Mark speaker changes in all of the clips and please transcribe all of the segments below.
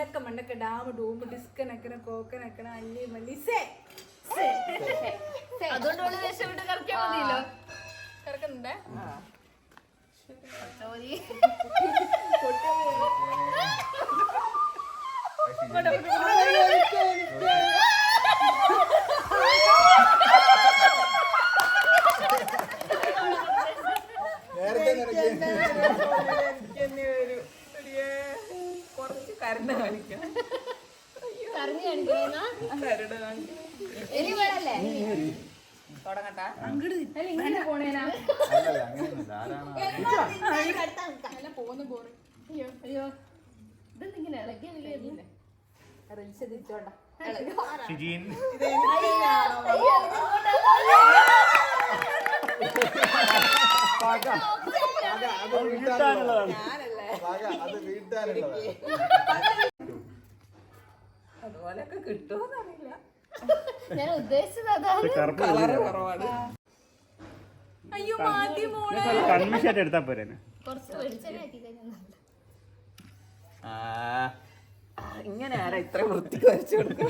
Speaker 1: മണ്ടക്ക മണ്ടക്ക ഡാം ഡൂം ഡിസ്ക് നക്കണ കോക്ക നക്കണ അല്ലി മല്ലി സേ.
Speaker 2: അതുകൊണ്ട് അവൾ രക്ഷപ്പെട്ട് കറക്കിയാൽ മതിയല്ലോ?
Speaker 1: കിടക്കുന്നുണ്ടേ
Speaker 2: ചോരി
Speaker 3: ഷിജീൻ.
Speaker 4: അത് വീട്ടാനുള്ളതാണ്. അത് വീട്ടാനുള്ളതാണ്.
Speaker 1: അതുപോലൊക്കെ കിട്ടുമോന്നറിയില്ല
Speaker 2: ഞാൻ ഉദ്ദേശിച്ചത് അതാണ്.
Speaker 3: കറുപ്പ്
Speaker 1: കളറ് കുറവാണ്. അയ്യോ മാറ്റി മോളെ.
Speaker 3: കൺമിഷായിട്ട് എടുത്താ പോരെ
Speaker 2: കുറച്ച്
Speaker 1: ഇങ്ങനെ ആരാ ഇത്ര വൃത്തിക്ക് വരച്ചു
Speaker 2: കറക്ക്.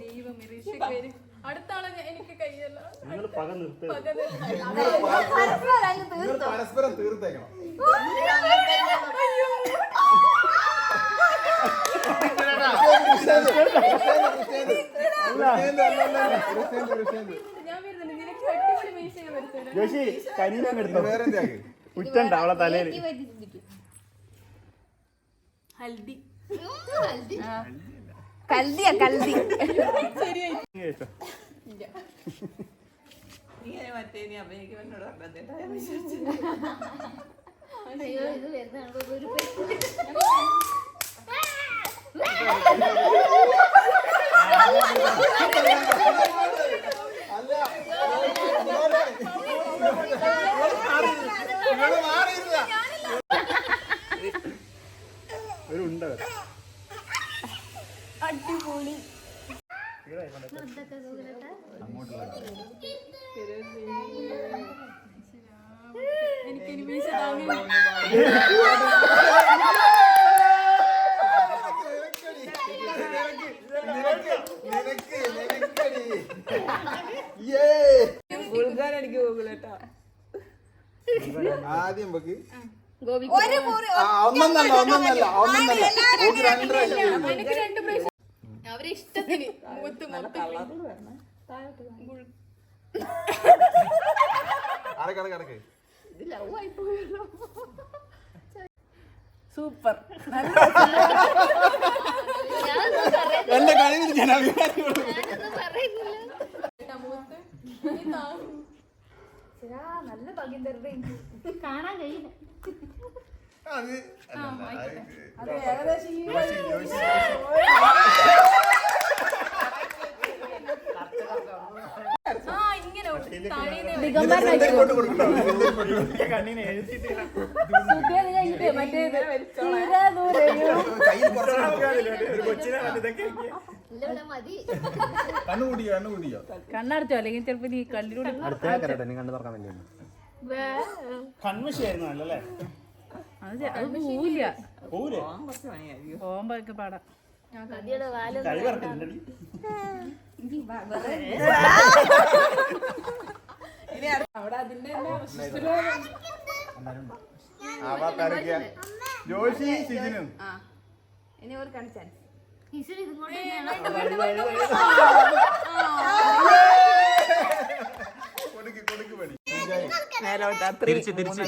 Speaker 1: ദൈവം. അടുത്ത ആളെ ഞാൻ- എനിക്ക് കയ്യല്ല
Speaker 3: നിങ്ങൾ പക നിർത്തുക
Speaker 4: നിങ്ങൾ പരസ്പരം തീർത്തേക്കണം
Speaker 3: ജോഷി കനീനെ എടുത്തോ ഉറ്റണ്ട അവളെ തലയിൽ.
Speaker 1: ഹൽദി
Speaker 2: ഹൽദി.
Speaker 1: കൽദിയാ കൽദി പറഞ്ഞത്
Speaker 2: അയ്യോ ഇത് വരുന്ന കാണുമ്പോ ഒരു
Speaker 3: ഒരു ഉണ്ട
Speaker 1: അടിപൊളി
Speaker 2: ഇതൊക്കെ സുഖമായിട്ടാ?
Speaker 1: എനിക്ക് ഇനി മീശ
Speaker 4: ആദ്യം വെക്ക്
Speaker 1: എനിക്ക് രണ്ട് പ്രാവശ്യം. അവരെ ഇഷ്ടത്തിന്. മുഖത്ത് മൊത്തം സൂപ്പർ.
Speaker 4: എന്റെ കഴിവിൽ ഞാൻ അഭിമാനിക്കുന്നു.
Speaker 2: നല്ല ഭാഗ്യം കാണാൻ കഴിയില്ല.
Speaker 4: അത്
Speaker 1: അത് ഏകദേശം ഈ ആ ഇങ്ങനെ താഴേന്ന്
Speaker 3: കണ്ണീനെ മറ്റേ
Speaker 4: കണ്ണു കണ്ണു
Speaker 1: കണ്ണടച്ചോ? അല്ലെങ്കിൽ ചിലപ്പോ നീ കല്ലിലൂടെ
Speaker 2: വേ.
Speaker 3: തുറക്കാൻ നല്ലല്ലേ
Speaker 1: അത് പോവില്ല. പോകുമ്പോഴൊക്കെ പാടാം. അവിടെ അതിന്റെ
Speaker 4: ആവാത്താരൊക്കെയാ ജോഷി സിജിനും.
Speaker 1: ഇനി ഒരു?
Speaker 4: കൊടുക്ക് കൊടുക്ക് പണി.
Speaker 1: തിരിച്ച് തിരിച്ച്.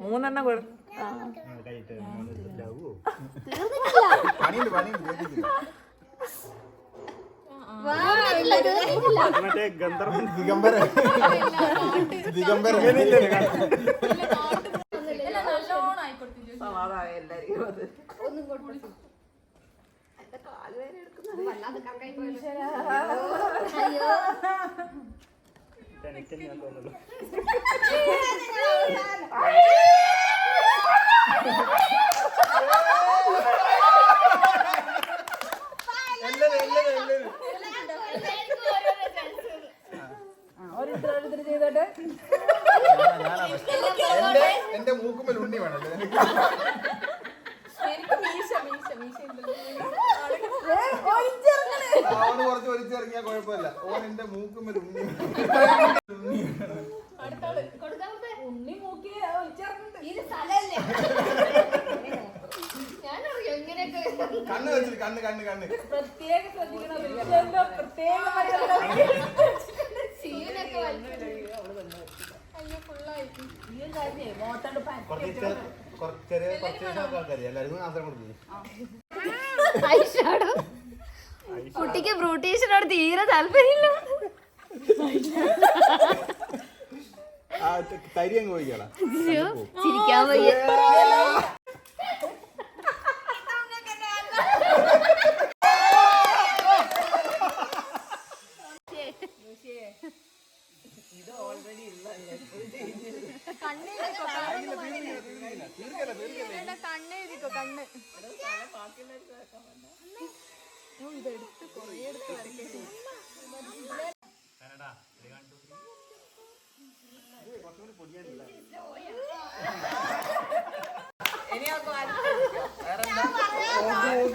Speaker 1: മൂന്നെണ്ണം. കൊടു. ആയിക്കോട്ടെ എല്ലാരും അത്.
Speaker 2: ഒന്നും കൊടുത്തു അയ്യോ.
Speaker 3: എനിക്ക് ഞാൻ
Speaker 1: ചെയ്തോട്ടെ.
Speaker 4: എന്റെ
Speaker 1: മീശ മീശ ഉണ്ടല്ലോ.
Speaker 4: അവന് കുറച്ച് വലിച്ചിറങ്ങിയാ കുഴപ്പമില്ല. ഓൻ എന്റെ മൂക്കുമ്മൽ ഉണ്ണി
Speaker 1: ഉണ്ണി
Speaker 3: കുറച്ച് ആൾക്കാർ എല്ലാവർക്കും
Speaker 2: കുട്ടിക്ക് ബ്രൂട്ടീഷനോട് തീരെ താല്പര്യമില്ല.
Speaker 4: തരി അങ്ങ്
Speaker 2: പോയിക്കോളാം ചിരിക്കാൻ വയ്യ.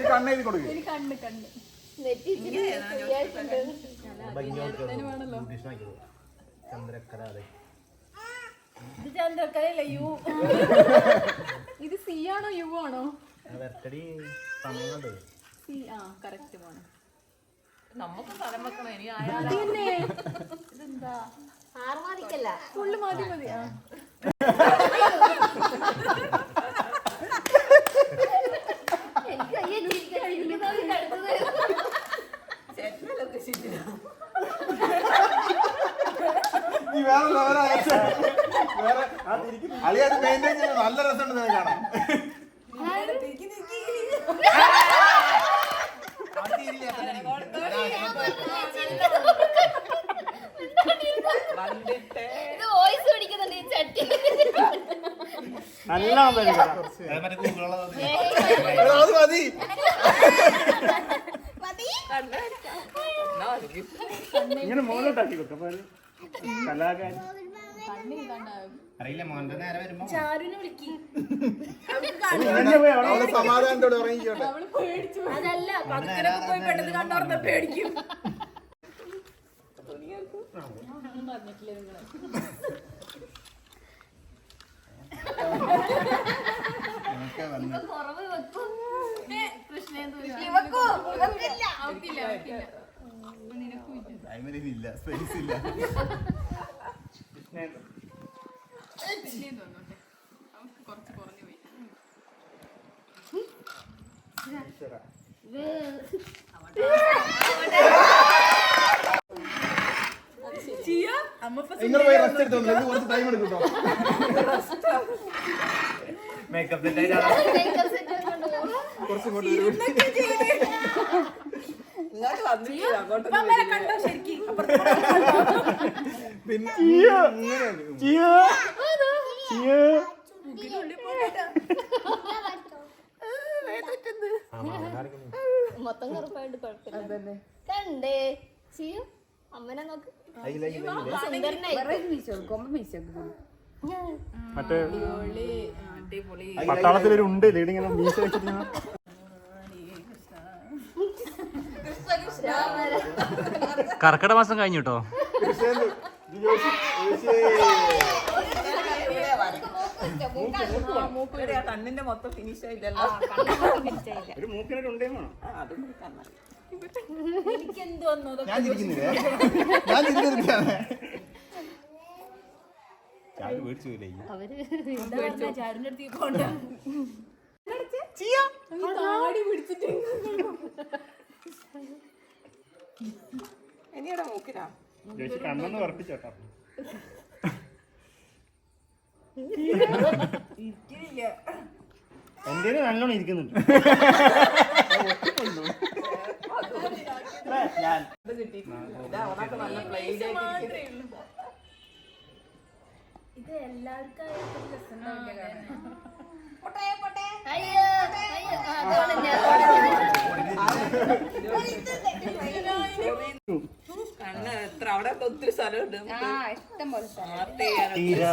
Speaker 4: കണ്ണെഴുതി കൊടുക്കും
Speaker 1: കണ്ണ് കണ്ണ് ഇത് ചന്ദ്രക്കരയല്ല യു ഇത് സി ആണോ യു ആണോ സി ആ കറക്റ്റ് പോണ്
Speaker 5: നമുക്ക് സ്ഥലം വെക്കണം ഇനി
Speaker 1: ഇതെന്താ ഫുള്ള് മതി മതി ആ
Speaker 2: എനിക്ക് വയ്യ ചിരിക്കാൻ. ചിരിക്കുന്നവർക്ക് അടുത്തത് വരും.
Speaker 5: ചേട്ടനൊക്കെ ശരിയാ
Speaker 4: നീ വേറെ ലെവലാ വേറെ അളി അത് മെയിന്റെയിൻ ചെയ്യുന്നത് നല്ല രസമുണ്ട് നിനക്ക് കാണാൻ
Speaker 3: നല്ല
Speaker 4: അത് മതി
Speaker 3: ഇങ്ങനെ മോളിലോട്ടാക്കി കൊടുക്കും അറിയില്ല മോന്റെ നേരെ വരുമ്പോ
Speaker 1: ചാരുനെ വിളിക്കി.
Speaker 4: അവൾ സമാധാനത്തോടെ
Speaker 1: പേടിച്ചു
Speaker 5: അതല്ല പതുക്കനൊക്കെ പോയി പെട്ടെന്ന് കണ്ടോർന്ന പേടിക്കും.
Speaker 1: പറഞ്ഞിട്ടില്ലേ നിങ്ങൾ
Speaker 4: നിനക്ക് വന്ന്
Speaker 2: കുറവ് വെക്കും കൃഷ്ണൻ
Speaker 1: അവക്കില്ല അവക്കില്ല നിനക്കും ഇല്ല
Speaker 4: ടൈമിലില്ല സ്പേസ് ഇല്ല.
Speaker 1: കുറച്ച്
Speaker 4: നിങ്ങൾ പോയി. റെസ്റ്റ് എടുത്തോ കുറച്ച് ടൈം എടുക്കും കേട്ടോ
Speaker 3: മേക്കപ്പ് സെറ്റ്
Speaker 2: കൊണ്ടുപോകും
Speaker 4: കുറച്ച് ഇങ്ങോട്ട് പിന്നെ ഇങ്ങനെയാണ്
Speaker 2: മൊത്തം കറുപ്പായിട്ട് കുഴപ്പമില്ല. കണ്ടേ. ചെയ്യൂ അമ്മനെ നോക്ക്.
Speaker 3: മറ്റേ പട്ടാളത്തിലൊരു ഉണ്ട് ലീഡിങ്ങനെ. മീശ വെച്ചിട്ട് ഇങ്ങനെ
Speaker 6: കർക്കിടക മാസം കഴിഞ്ഞു കേട്ടോ
Speaker 5: കണ്ണിന്റെ ഫിനിഷ്
Speaker 3: ഒരു
Speaker 1: അതുകൊണ്ട്
Speaker 4: ഞാൻ ഞാൻ
Speaker 1: അടുത്തേക്ക്
Speaker 5: ഇനിയുടെ മൂക്കിനാ.
Speaker 3: ജോഷി കണ്ണെന്ന് ഉറപ്പിച്ചോട്ടോ. എന്റെ നല്ലോണം ഇരിക്കുന്നുണ്ട്?
Speaker 5: ഇത് കിട്ടി ഇതാ അവനൊക്കെ നല്ല പ്ലെയിൻ ആയിട്ട് ഇരിക്കും.
Speaker 2: ഇത് എല്ലാവർക്കും അയ്യോ അയ്യോ ആ, അതോടെ ഞാൻ
Speaker 5: കണ്ണ് എത്ര അവിടെ ഒത്തിരി സ്ഥലമുണ്ട്
Speaker 2: ആ ഇഷ്ടം പോലെ
Speaker 3: തീരാ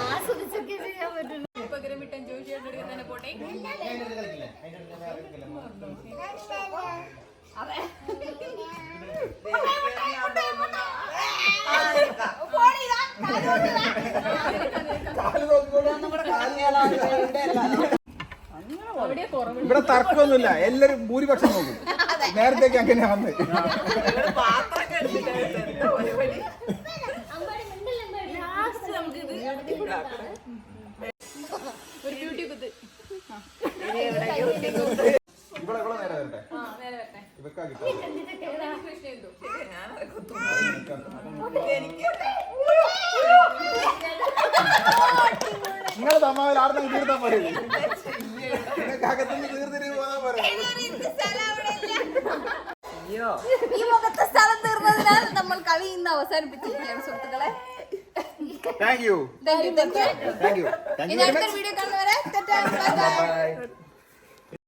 Speaker 2: ആസ്വദിച്ചൊക്കെ ചെയ്യാൻ പറ്റുള്ളൂ
Speaker 1: ചെയ്യാൻ തന്നെ പോട്ടെ. അവിടെ കുറവ്
Speaker 4: ഇവിടെ തർക്കമൊന്നുമില്ല. എല്ലാരും ഭൂരിപക്ഷം നോക്കും. നേരത്തേക്ക് അങ്ങനെ വന്ന്.
Speaker 5: പാത്രമൊക്കെ എടുത്തിട്ട് എന്താ പരിപാടി
Speaker 2: ലാസ്റ്റ് നമുക്ക് ഇത്
Speaker 1: ഒരു ബ്യൂട്ടി കുത്ത്.
Speaker 4: ഇവിടെ ഇവിടെ നേരെ വരട്ടെ? ഇവക്കാ കിട്ടും നിങ്ങൾ തമ്മാവിൽ ആർന്നും തീർത്താൻ പറയില്ലേ നിങ്ങൾക്ക് അകത്തുനിന്ന് തീർത്തിട്ട് പോകാൻ പറയും
Speaker 5: അയ്യോ.
Speaker 2: ഈ മുഖത്തെ സ്ഥലം തീർന്നതിനാൽ നമ്മൾ കളി ഇന്ന് അവസാനിപ്പിച്ചിരിക്കുകയാണ് സുഹൃത്തുക്കളെ.
Speaker 4: Thank you
Speaker 2: thank you thank you
Speaker 4: thank you thank
Speaker 2: ഇനി
Speaker 4: യു
Speaker 2: അടുത്തൊരു വീഡിയോ കാണുന്നവരെ